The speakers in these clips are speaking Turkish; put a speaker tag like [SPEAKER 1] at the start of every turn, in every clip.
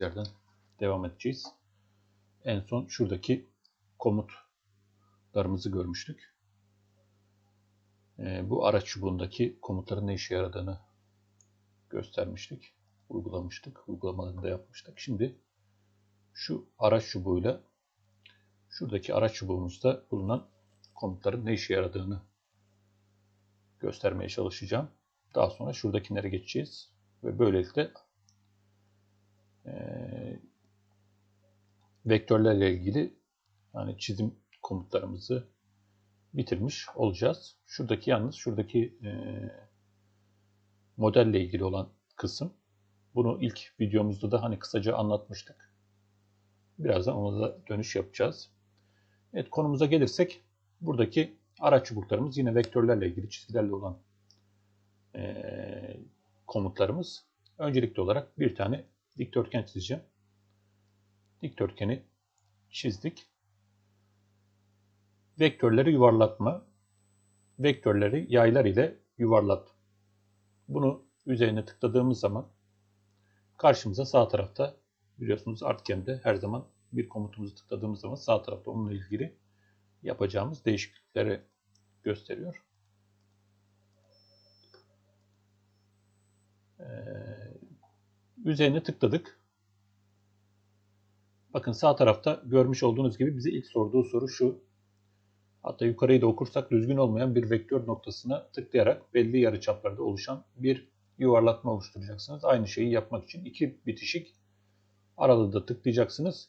[SPEAKER 1] yerden devam edeceğiz. En son şuradaki komutlarımızı görmüştük. Ee, bu araç çubuğundaki komutların ne işe yaradığını göstermiştik, uygulamıştık, uygulamalarını da yapmıştık. Şimdi şu araç çubuğuyla şuradaki araç çubuğumuzda bulunan komutların ne işe yaradığını göstermeye çalışacağım. Daha sonra şuradakilere geçeceğiz ve böylelikle e, vektörlerle ilgili yani çizim komutlarımızı bitirmiş olacağız. Şuradaki yalnız şuradaki e, modelle ilgili olan kısım. Bunu ilk videomuzda da hani kısaca anlatmıştık. Birazdan ona da dönüş yapacağız. Evet konumuza gelirsek buradaki araç çubuklarımız yine vektörlerle ilgili çizgilerle olan e, komutlarımız. Öncelikli olarak bir tane dikdörtgen çizeceğim. Dikdörtgeni çizdik. Vektörleri yuvarlatma. Vektörleri yaylar ile yuvarlat. Bunu üzerine tıkladığımız zaman karşımıza sağ tarafta biliyorsunuz Artgen'de her zaman bir komutumuzu tıkladığımız zaman sağ tarafta onunla ilgili yapacağımız değişiklikleri gösteriyor. Üzerine tıkladık. Bakın sağ tarafta görmüş olduğunuz gibi bize ilk sorduğu soru şu. Hatta yukarıyı da okursak düzgün olmayan bir vektör noktasına tıklayarak belli yarıçaplarda oluşan bir yuvarlatma oluşturacaksınız. Aynı şeyi yapmak için iki bitişik aralığı da tıklayacaksınız.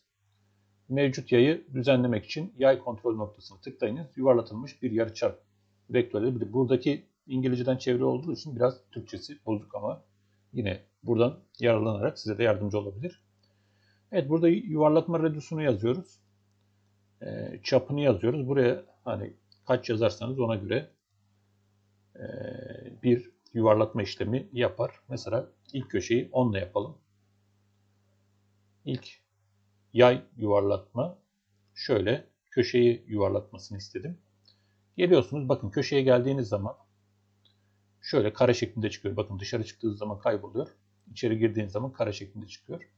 [SPEAKER 1] Mevcut yayı düzenlemek için yay kontrol noktasını tıklayınız. Yuvarlatılmış bir yarıçap vektörleri. Buradaki İngilizceden çeviri olduğu için biraz Türkçesi bozuk ama yine buradan yararlanarak size de yardımcı olabilir. Evet burada yuvarlatma redüsünü yazıyoruz. E, çapını yazıyoruz. Buraya hani kaç yazarsanız ona göre e, bir yuvarlatma işlemi yapar. Mesela ilk köşeyi 10 ile yapalım. İlk yay yuvarlatma şöyle köşeyi yuvarlatmasını istedim. Geliyorsunuz bakın köşeye geldiğiniz zaman şöyle kare şeklinde çıkıyor. Bakın dışarı çıktığınız zaman kayboluyor. İçeri girdiğiniz zaman kare şeklinde çıkıyor.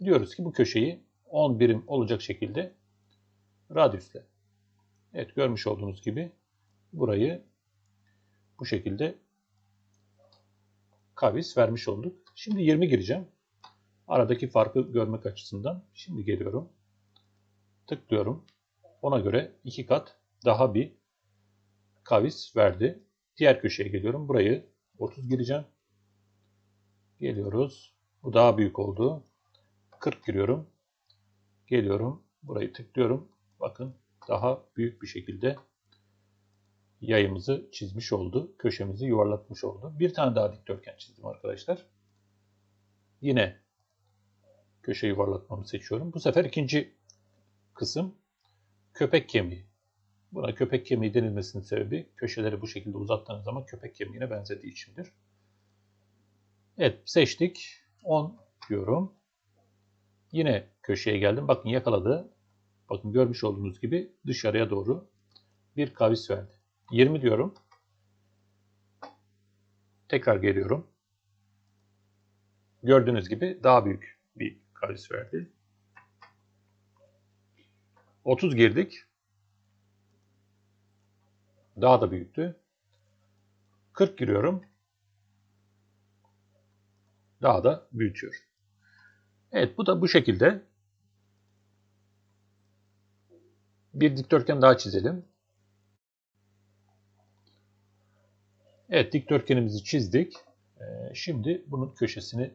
[SPEAKER 1] Diyoruz ki bu köşeyi 10 birim olacak şekilde radyüsle. Evet görmüş olduğunuz gibi burayı bu şekilde kavis vermiş olduk. Şimdi 20 gireceğim. Aradaki farkı görmek açısından. Şimdi geliyorum. Tıklıyorum. Ona göre iki kat daha bir kavis verdi. Diğer köşeye geliyorum. Burayı 30 gireceğim. Geliyoruz. Bu daha büyük oldu. 40 giriyorum. Geliyorum. Burayı tıklıyorum. Bakın daha büyük bir şekilde yayımızı çizmiş oldu. Köşemizi yuvarlatmış oldu. Bir tane daha dikdörtgen çizdim arkadaşlar. Yine köşe yuvarlatmamı seçiyorum. Bu sefer ikinci kısım köpek kemiği. Buna köpek kemiği denilmesinin sebebi köşeleri bu şekilde uzattığınız zaman köpek kemiğine benzediği içindir. Evet seçtik. 10 diyorum. Yine köşeye geldim. Bakın yakaladı. Bakın görmüş olduğunuz gibi dışarıya doğru bir kavis verdi. 20 diyorum. Tekrar geliyorum. Gördüğünüz gibi daha büyük bir kavis verdi. 30 girdik. Daha da büyüktü. 40 giriyorum. Daha da büyütüyor. Evet bu da bu şekilde. Bir dikdörtgen daha çizelim. Evet dikdörtgenimizi çizdik. Ee, şimdi bunun köşesini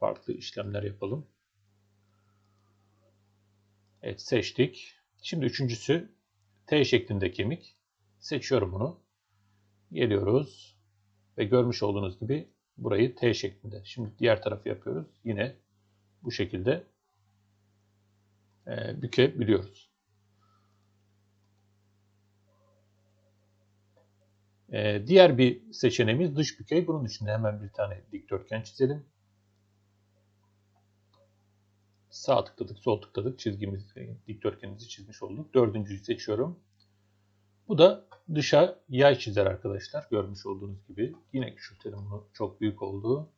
[SPEAKER 1] farklı işlemler yapalım. Evet seçtik. Şimdi üçüncüsü T şeklinde kemik. Seçiyorum bunu. Geliyoruz. Ve görmüş olduğunuz gibi burayı T şeklinde. Şimdi diğer tarafı yapıyoruz. Yine bu şekilde e, bükebiliyoruz. E, diğer bir seçeneğimiz dış bükey. Bunun için hemen bir tane dikdörtgen çizelim. Sağ tıkladık, sol tıkladık. Çizgimizi, dikdörtgenimizi çizmiş olduk. Dördüncüyü seçiyorum. Bu da dışa yay çizer arkadaşlar. Görmüş olduğunuz gibi. Yine küçültelim bunu. Çok büyük oldu.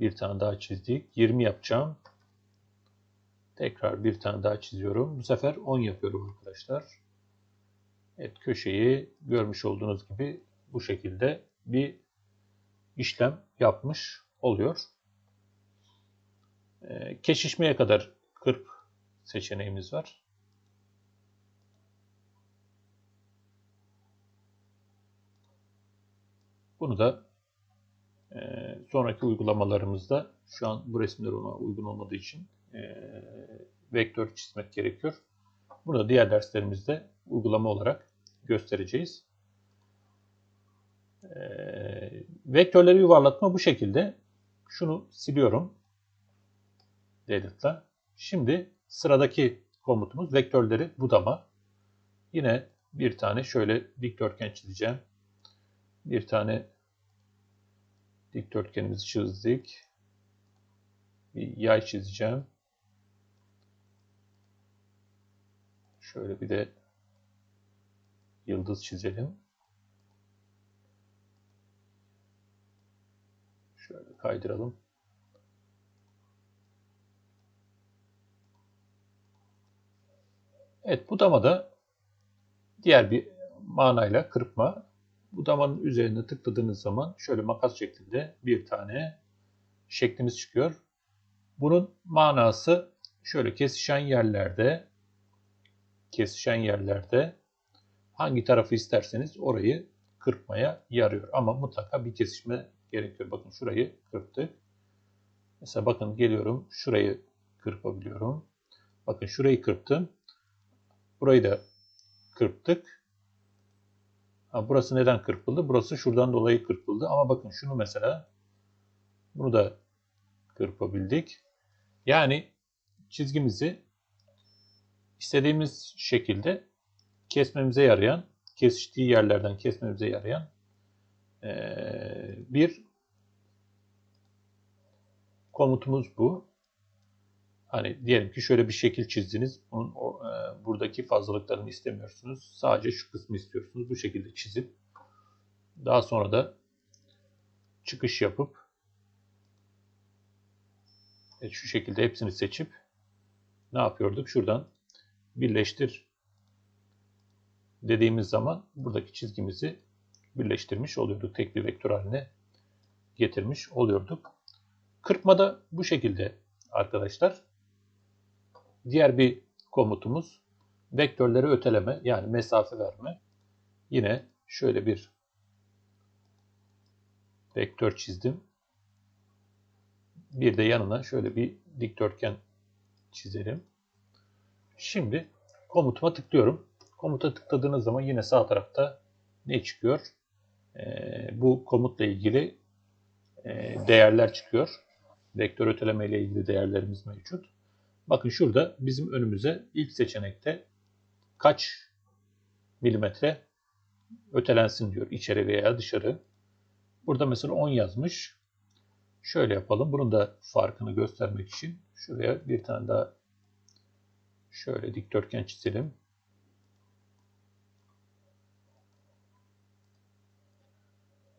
[SPEAKER 1] Bir tane daha çizdik. 20 yapacağım. Tekrar bir tane daha çiziyorum. Bu sefer 10 yapıyorum arkadaşlar. Evet köşeyi görmüş olduğunuz gibi bu şekilde bir işlem yapmış oluyor. Ee, Keşişmeye kadar kırp seçeneğimiz var. Bunu da e, sonraki uygulamalarımızda şu an bu resimler ona uygun olmadığı için e, vektör çizmek gerekiyor. Bunu da diğer derslerimizde uygulama olarak göstereceğiz. E, vektörleri yuvarlatma bu şekilde. Şunu siliyorum. Delete'la. Şimdi sıradaki komutumuz vektörleri budama. Yine bir tane şöyle dikdörtgen çizeceğim. Bir tane dikdörtgenimizi çizdik. Bir yay çizeceğim. Şöyle bir de yıldız çizelim. Şöyle kaydıralım. Evet budamada diğer bir manayla kırpma. Budamanın üzerine tıkladığınız zaman şöyle makas şeklinde bir tane şeklimiz çıkıyor. Bunun manası şöyle kesişen yerlerde kesişen yerlerde hangi tarafı isterseniz orayı kırpmaya yarıyor. Ama mutlaka bir kesişme gerekiyor. Bakın şurayı kırptık. Mesela bakın geliyorum şurayı kırpabiliyorum. Bakın şurayı kırptım. Burayı da kırptık. Ha, burası neden kırpıldı? Burası şuradan dolayı kırpıldı. Ama bakın şunu mesela bunu da kırpabildik. Yani çizgimizi istediğimiz şekilde kesmemize yarayan, kesiştiği yerlerden kesmemize yarayan bir komutumuz bu. Hani diyelim ki şöyle bir şekil çizdiniz. Bunun e, buradaki fazlalıklarını istemiyorsunuz. Sadece şu kısmı istiyorsunuz. Bu şekilde çizip daha sonra da çıkış yapıp evet, şu şekilde hepsini seçip ne yapıyorduk? Şuradan birleştir dediğimiz zaman buradaki çizgimizi birleştirmiş oluyorduk. Tek bir vektör haline getirmiş oluyorduk. Kırpmada bu şekilde arkadaşlar. Diğer bir komutumuz vektörleri öteleme yani mesafe verme. Yine şöyle bir vektör çizdim. Bir de yanına şöyle bir dikdörtgen çizelim. Şimdi komutuma tıklıyorum. Komuta tıkladığınız zaman yine sağ tarafta ne çıkıyor? Ee, bu komutla ilgili e, değerler çıkıyor. Vektör öteleme ile ilgili değerlerimiz mevcut. Bakın şurada bizim önümüze ilk seçenekte kaç milimetre ötelensin diyor içeri veya dışarı. Burada mesela 10 yazmış. Şöyle yapalım. Bunun da farkını göstermek için şuraya bir tane daha şöyle dikdörtgen çizelim.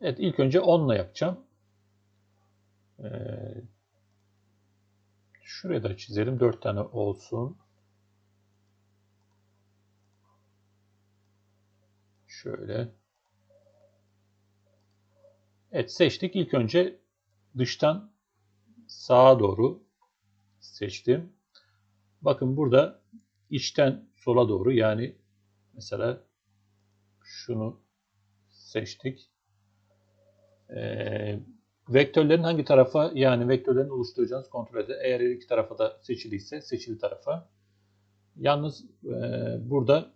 [SPEAKER 1] Evet ilk önce 10 ile yapacağım. Ee, Şuraya da çizelim. 4 tane olsun. Şöyle. Evet seçtik. İlk önce dıştan sağa doğru seçtim. Bakın burada içten sola doğru yani mesela şunu seçtik. Ee, Vektörlerin hangi tarafa yani vektörlerin oluşturacağınız kontrol edin. Eğer her iki tarafa da seçiliyse seçili tarafa. Yalnız e, burada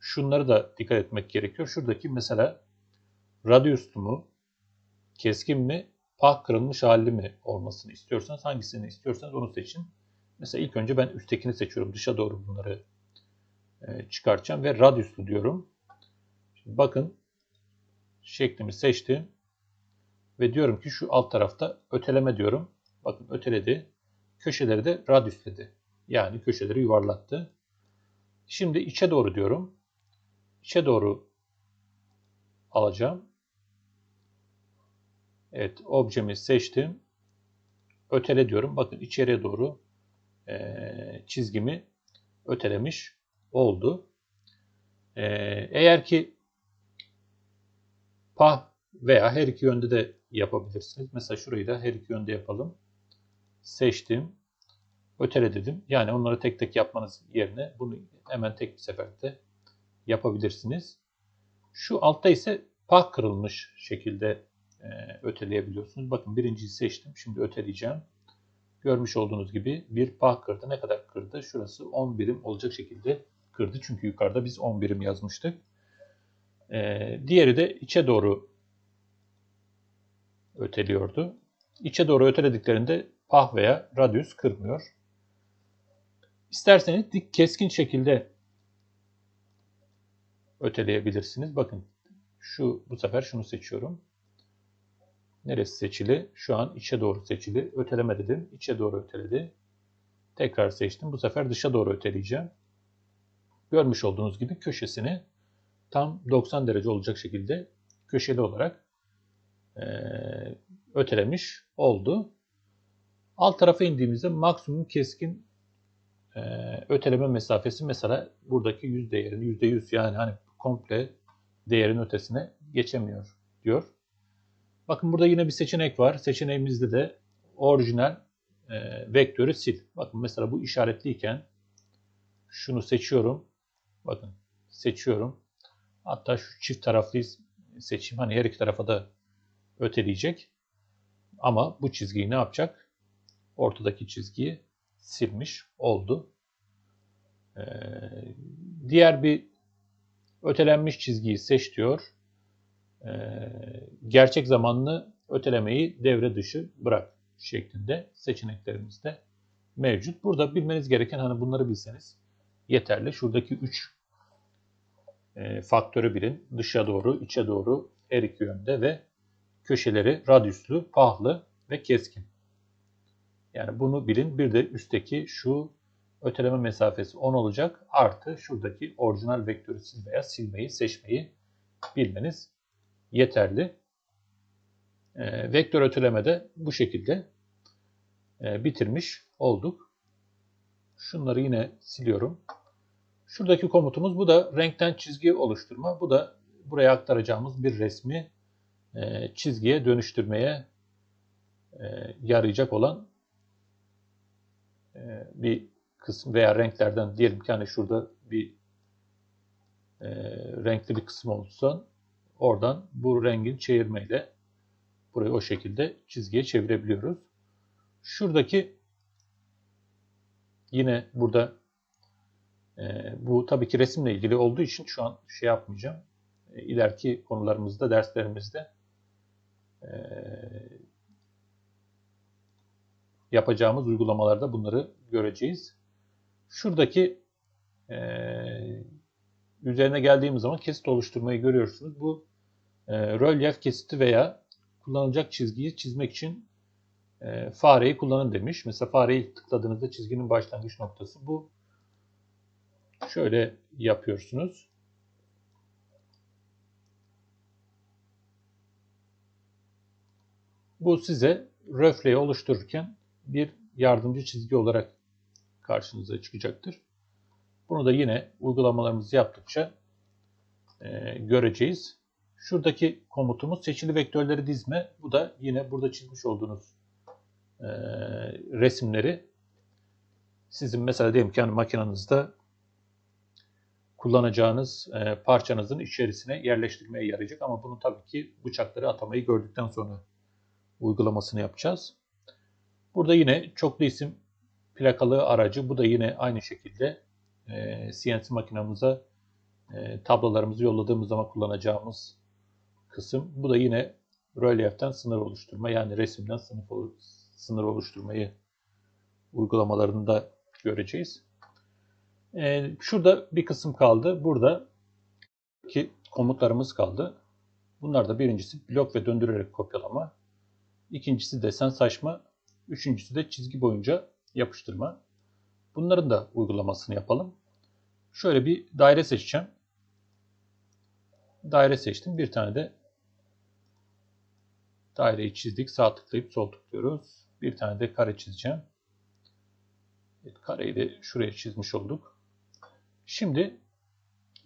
[SPEAKER 1] şunları da dikkat etmek gerekiyor. Şuradaki mesela radyüstü mu, keskin mi, pah kırılmış hali mi olmasını istiyorsanız hangisini istiyorsanız onu seçin. Mesela ilk önce ben üsttekini seçiyorum. Dışa doğru bunları e, çıkartacağım ve radyüslü diyorum. Şimdi bakın şeklimi seçtim. Ve diyorum ki şu alt tarafta öteleme diyorum. Bakın öteledi. Köşeleri de radyüsledi. Yani köşeleri yuvarlattı. Şimdi içe doğru diyorum. İçe doğru alacağım. Evet objemi seçtim. ötele diyorum. Bakın içeriye doğru e, çizgimi ötelemiş oldu. E, eğer ki pah veya her iki yönde de yapabilirsiniz. Mesela şurayı da her iki yönde yapalım. Seçtim. Ötele dedim. Yani onları tek tek yapmanız yerine bunu hemen tek bir seferde yapabilirsiniz. Şu altta ise pah kırılmış şekilde e, öteleyebiliyorsunuz. Bakın birinciyi seçtim. Şimdi öteleyeceğim. Görmüş olduğunuz gibi bir pah kırdı. Ne kadar kırdı? Şurası 10 birim olacak şekilde kırdı. Çünkü yukarıda biz 10 birim yazmıştık. E, diğeri de içe doğru öteliyordu. İçe doğru ötelediklerinde pah veya radius kırmıyor. İsterseniz dik keskin şekilde öteleyebilirsiniz. Bakın şu bu sefer şunu seçiyorum. Neresi seçili? Şu an içe doğru seçili. Öteleme dedim. İçe doğru öteledi. Tekrar seçtim. Bu sefer dışa doğru öteleyeceğim. Görmüş olduğunuz gibi köşesini tam 90 derece olacak şekilde köşeli olarak e, ötelemiş oldu. Alt tarafa indiğimizde maksimum keskin e, öteleme mesafesi mesela buradaki yüz değerini yüzde yüz yani hani komple değerin ötesine geçemiyor diyor. Bakın burada yine bir seçenek var. Seçeneğimizde de orijinal e, vektörü sil. Bakın mesela bu işaretliyken şunu seçiyorum. Bakın seçiyorum. Hatta şu çift taraflıyı seçeyim. Hani her iki tarafa da öteleyecek. Ama bu çizgiyi ne yapacak? Ortadaki çizgiyi silmiş oldu. Ee, diğer bir ötelenmiş çizgiyi seç diyor. Ee, gerçek zamanlı ötelemeyi devre dışı bırak şeklinde seçeneklerimiz de mevcut. Burada bilmeniz gereken hani bunları bilseniz yeterli. Şuradaki 3 e, faktörü bilin. Dışa doğru, içe doğru her iki yönde ve köşeleri radyüslü, pahlı ve keskin. Yani bunu bilin. Bir de üstteki şu öteleme mesafesi 10 olacak. Artı şuradaki orijinal vektörü sil veya silmeyi, seçmeyi bilmeniz yeterli. E, vektör ötelemede bu şekilde e, bitirmiş olduk. Şunları yine siliyorum. Şuradaki komutumuz bu da renkten çizgi oluşturma. Bu da buraya aktaracağımız bir resmi e, çizgiye dönüştürmeye e, yarayacak olan e, bir kısım veya renklerden diyelim ki hani şurada bir renkli bir kısım olursa oradan bu rengin çevirmeyle burayı o şekilde çizgiye çevirebiliyoruz. Şuradaki yine burada bu tabii ki resimle ilgili olduğu için şu an şey yapmayacağım. E, konularımızda, derslerimizde e, yapacağımız uygulamalarda bunları göreceğiz. Şuradaki e, üzerine geldiğimiz zaman kesit oluşturmayı görüyorsunuz. Bu e, rölyef kesiti veya kullanılacak çizgiyi çizmek için e, fareyi kullanın demiş. Mesela fareyi tıkladığınızda çizginin başlangıç noktası bu. Şöyle yapıyorsunuz. Bu size röfleyi oluştururken bir yardımcı çizgi olarak karşınıza çıkacaktır. Bunu da yine uygulamalarımızı yaptıkça e, göreceğiz. Şuradaki komutumuz seçili vektörleri dizme. Bu da yine burada çizmiş olduğunuz e, resimleri sizin mesela diyelim ki hani makinenizde kullanacağınız e, parçanızın içerisine yerleştirmeye yarayacak. Ama bunu tabii ki bıçakları atamayı gördükten sonra uygulamasını yapacağız. Burada yine çoklu isim plakalı aracı. Bu da yine aynı şekilde e, CNC makinamıza e, tablolarımızı yolladığımız zaman kullanacağımız kısım. Bu da yine rölyeften sınır oluşturma yani resimden sınıf, sınır oluşturmayı uygulamalarında göreceğiz. E, şurada bir kısım kaldı. Burada ki komutlarımız kaldı. Bunlar da birincisi blok ve döndürerek kopyalama. İkincisi desen saçma. Üçüncüsü de çizgi boyunca yapıştırma. Bunların da uygulamasını yapalım. Şöyle bir daire seçeceğim. Daire seçtim. Bir tane de daireyi çizdik. Sağ tıklayıp sol tıklıyoruz. Bir tane de kare çizeceğim. Evet, kareyi de şuraya çizmiş olduk. Şimdi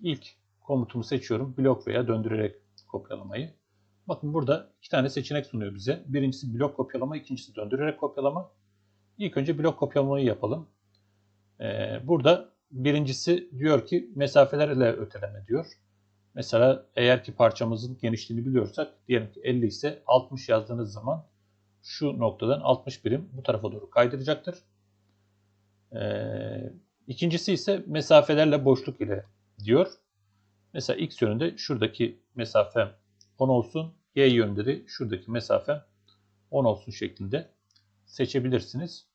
[SPEAKER 1] ilk komutumu seçiyorum. Blok veya döndürerek kopyalamayı. Bakın burada iki tane seçenek sunuyor bize. Birincisi blok kopyalama, ikincisi döndürerek kopyalama. İlk önce blok kopyalamayı yapalım. Ee, burada birincisi diyor ki mesafelerle öteleme diyor. Mesela eğer ki parçamızın genişliğini biliyorsak diyelim ki 50 ise 60 yazdığınız zaman şu noktadan 60 birim bu tarafa doğru kaydıracaktır. Ee, ikincisi ise mesafelerle boşluk ile diyor. Mesela x yönünde şuradaki mesafem 10 olsun. Y de şuradaki mesafem 10 olsun şeklinde seçebilirsiniz.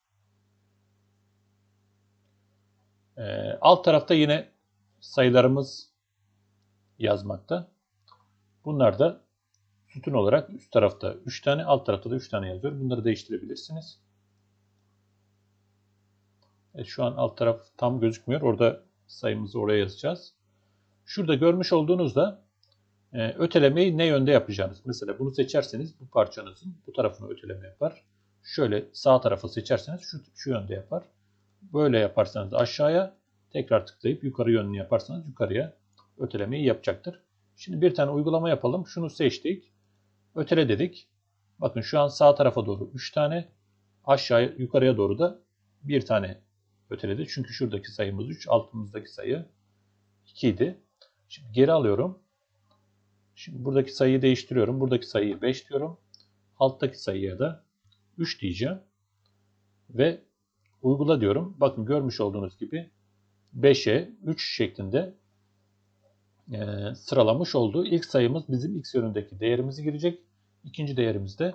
[SPEAKER 1] Ee, alt tarafta yine sayılarımız yazmakta. Bunlar da sütun olarak üst tarafta 3 tane, alt tarafta da 3 tane yazıyor. Bunları değiştirebilirsiniz. Evet, şu an alt taraf tam gözükmüyor. Orada sayımızı oraya yazacağız. Şurada görmüş olduğunuzda e, ötelemeyi ne yönde yapacağınız. Mesela bunu seçerseniz bu parçanızın bu tarafını öteleme yapar. Şöyle sağ tarafı seçerseniz şu, şu yönde yapar. Böyle yaparsanız aşağıya tekrar tıklayıp yukarı yönünü yaparsanız yukarıya ötelemeyi yapacaktır. Şimdi bir tane uygulama yapalım. Şunu seçtik. Ötele dedik. Bakın şu an sağ tarafa doğru 3 tane, aşağıya yukarıya doğru da bir tane öteledi. Çünkü şuradaki sayımız 3, altımızdaki sayı 2 idi. Şimdi geri alıyorum. Şimdi buradaki sayıyı değiştiriyorum. Buradaki sayıyı 5 diyorum. Alttaki sayıya da 3 diyeceğim. Ve uygula diyorum. Bakın görmüş olduğunuz gibi 5'e 3 şeklinde e, sıralamış oldu. İlk sayımız bizim x yönündeki değerimizi girecek. İkinci değerimiz de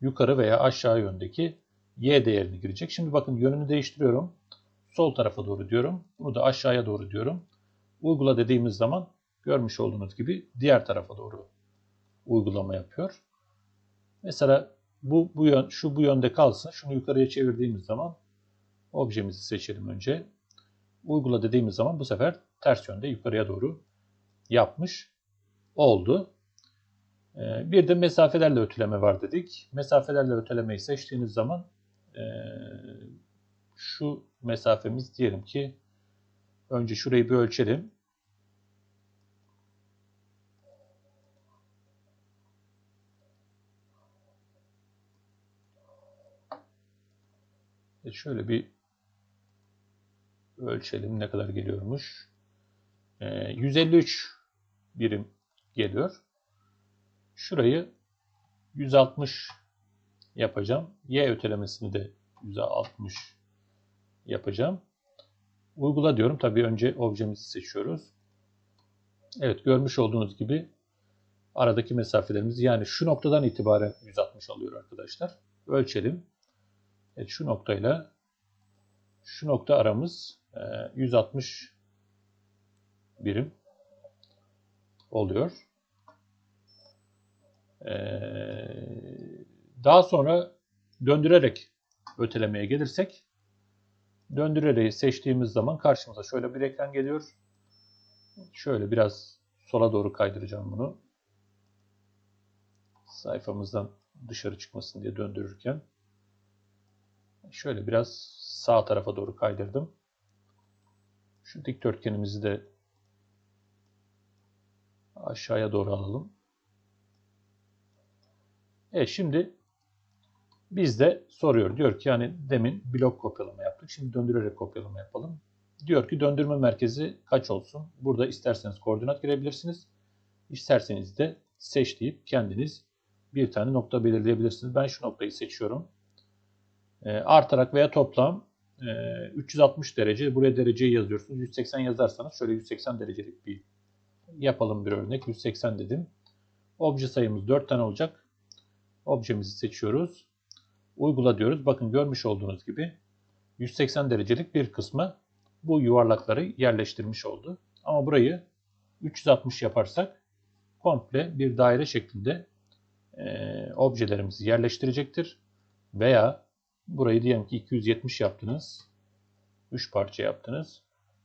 [SPEAKER 1] yukarı veya aşağı yöndeki y değerini girecek. Şimdi bakın yönünü değiştiriyorum. Sol tarafa doğru diyorum. Bunu da aşağıya doğru diyorum. Uygula dediğimiz zaman görmüş olduğunuz gibi diğer tarafa doğru uygulama yapıyor. Mesela bu, bu yön, şu bu yönde kalsın. Şunu yukarıya çevirdiğimiz zaman objemizi seçelim önce. Uygula dediğimiz zaman bu sefer ters yönde yukarıya doğru yapmış oldu. Ee, bir de mesafelerle öteleme var dedik. Mesafelerle ötelemeyi seçtiğiniz zaman ee, şu mesafemiz diyelim ki önce şurayı bir ölçelim. E şöyle bir ölçelim ne kadar geliyormuş. E, 153 birim geliyor. Şurayı 160 yapacağım. Y ötelemesini de 160 yapacağım. Uygula diyorum. Tabii önce objemizi seçiyoruz. Evet görmüş olduğunuz gibi aradaki mesafelerimiz yani şu noktadan itibaren 160 alıyor arkadaşlar. Ölçelim. Evet şu noktayla şu nokta aramız 160 birim oluyor. Daha sonra döndürerek ötelemeye gelirsek döndürerek seçtiğimiz zaman karşımıza şöyle bir ekran geliyor. Şöyle biraz sola doğru kaydıracağım bunu. Sayfamızdan dışarı çıkmasın diye döndürürken. Şöyle biraz sağ tarafa doğru kaydırdım. Şu dikdörtgenimizi de aşağıya doğru alalım. Evet şimdi bizde soruyor. Diyor ki yani demin blok kopyalama yaptık. Şimdi döndürerek kopyalama yapalım. Diyor ki döndürme merkezi kaç olsun? Burada isterseniz koordinat girebilirsiniz. İsterseniz de seç deyip kendiniz bir tane nokta belirleyebilirsiniz. Ben şu noktayı seçiyorum. E, artarak veya toplam e, 360 derece. Buraya dereceyi yazıyorsunuz. 180 yazarsanız şöyle 180 derecelik bir yapalım bir örnek. 180 dedim. Obje sayımız 4 tane olacak. Objemizi seçiyoruz. Uygula diyoruz. Bakın görmüş olduğunuz gibi 180 derecelik bir kısmı bu yuvarlakları yerleştirmiş oldu. Ama burayı 360 yaparsak komple bir daire şeklinde e, objelerimizi yerleştirecektir. Veya burayı diyelim ki 270 yaptınız. 3 parça yaptınız.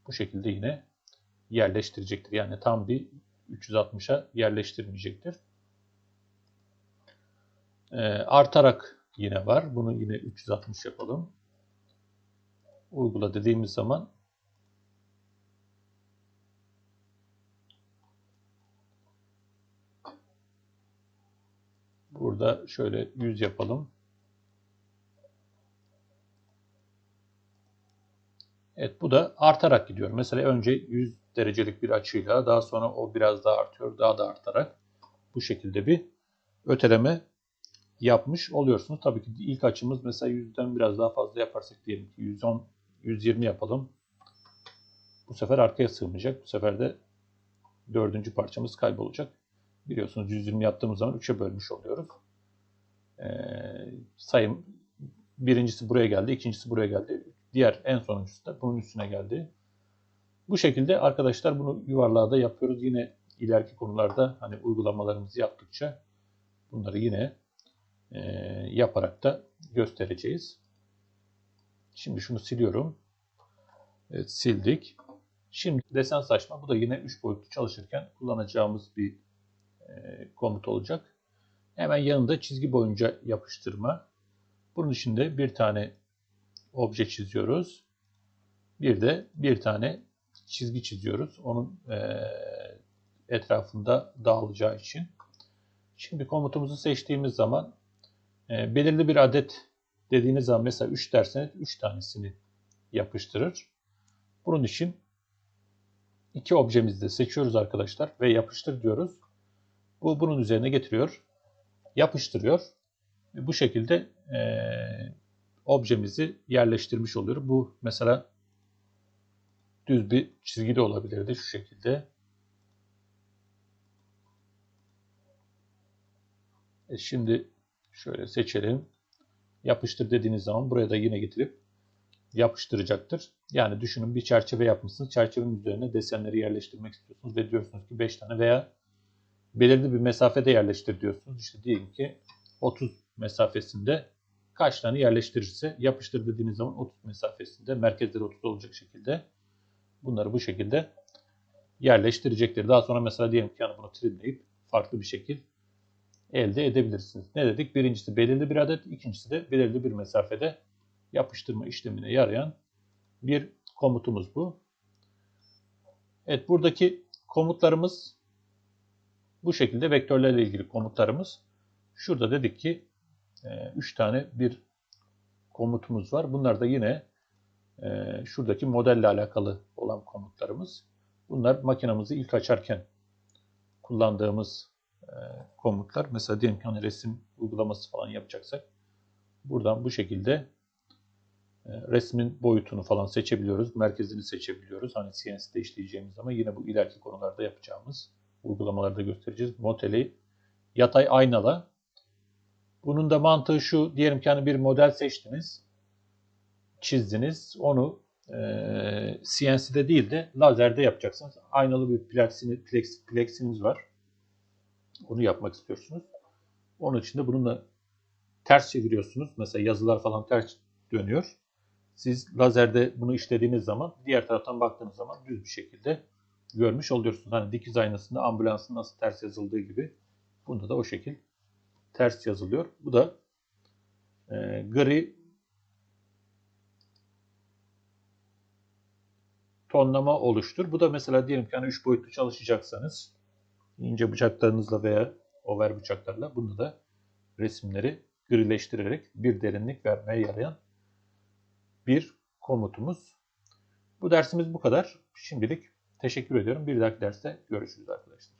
[SPEAKER 1] Bu şekilde yine yerleştirecektir. Yani tam bir 360'a yerleştirmeyecektir. E, artarak yine var. Bunu yine 360 yapalım. Uygula dediğimiz zaman burada şöyle 100 yapalım. Evet bu da artarak gidiyor. Mesela önce 100 derecelik bir açıyla daha sonra o biraz daha artıyor. Daha da artarak bu şekilde bir öteleme yapmış oluyorsunuz. Tabii ki ilk açımız mesela 100'den biraz daha fazla yaparsak diyelim ki 110 120 yapalım. Bu sefer arkaya sığmayacak. Bu sefer de dördüncü parçamız kaybolacak. Biliyorsunuz 120 yaptığımız zaman 3'e bölmüş oluyoruz. Ee, sayım birincisi buraya geldi, ikincisi buraya geldi. Diğer en sonuncusu da bunun üstüne geldi. Bu şekilde arkadaşlar bunu yuvarlığa da yapıyoruz. Yine ileriki konularda hani uygulamalarımızı yaptıkça bunları yine e, yaparak da göstereceğiz. Şimdi şunu siliyorum. Evet sildik. Şimdi desen saçma. Bu da yine 3 boyutlu çalışırken kullanacağımız bir e, komut olacak. Hemen yanında çizgi boyunca yapıştırma. Bunun için de bir tane obje çiziyoruz. Bir de bir tane çizgi çiziyoruz. Onun e, etrafında dağılacağı için. Şimdi komutumuzu seçtiğimiz zaman e, belirli bir adet dediğiniz zaman mesela 3 derseniz 3 tanesini yapıştırır. Bunun için iki objemizi de seçiyoruz arkadaşlar ve yapıştır diyoruz. Bu bunun üzerine getiriyor. Yapıştırıyor. Bu şekilde e, objemizi yerleştirmiş oluyor. Bu mesela düz bir çizgi de olabilirdi şu şekilde. E şimdi şöyle seçelim. Yapıştır dediğiniz zaman buraya da yine getirip yapıştıracaktır. Yani düşünün bir çerçeve yapmışsınız. Çerçevenin üzerine desenleri yerleştirmek istiyorsunuz ve diyorsunuz ki 5 tane veya belirli bir mesafede yerleştir diyorsunuz. İşte diyelim ki 30 mesafesinde kaç tane yerleştirirse yapıştır dediğiniz zaman 30 mesafesinde merkezleri 30 olacak şekilde bunları bu şekilde yerleştirecektir. Daha sonra mesela diyelim ki yani bunu trimleyip farklı bir şekil elde edebilirsiniz. Ne dedik? Birincisi belirli bir adet, ikincisi de belirli bir mesafede yapıştırma işlemine yarayan bir komutumuz bu. Evet buradaki komutlarımız bu şekilde vektörlerle ilgili komutlarımız. Şurada dedik ki 3 e, tane bir komutumuz var. Bunlar da yine e, şuradaki modelle alakalı olan komutlarımız. Bunlar makinamızı ilk açarken kullandığımız e, komutlar. Mesela diyelim ki hani resim uygulaması falan yapacaksak buradan bu şekilde e, resmin boyutunu falan seçebiliyoruz. Merkezini seçebiliyoruz. Hani CNC'de işleyeceğimiz zaman yine bu ileriki konularda yapacağımız uygulamalarda göstereceğiz. Moteli yatay aynala. Bunun da mantığı şu. Diyelim ki hani bir model seçtiniz. Çizdiniz. Onu e, CNC'de değil de lazerde yapacaksınız. Aynalı bir plexiniz, plex, plexiniz var. Onu yapmak istiyorsunuz. Onun için de bununla ters çeviriyorsunuz. Mesela yazılar falan ters dönüyor. Siz lazerde bunu işlediğiniz zaman diğer taraftan baktığınız zaman düz bir şekilde görmüş oluyorsunuz. Hani dikiz aynasında ambulansın nasıl ters yazıldığı gibi bunda da o şekil ters yazılıyor. Bu da e, gri tonlama oluştur. Bu da mesela diyelim ki hani 3 boyutlu çalışacaksanız ince bıçaklarınızla veya over bıçaklarla bunda da resimleri grileştirerek bir derinlik vermeye yarayan bir komutumuz. Bu dersimiz bu kadar. Şimdilik teşekkür ediyorum. Bir dahaki derste görüşürüz arkadaşlar.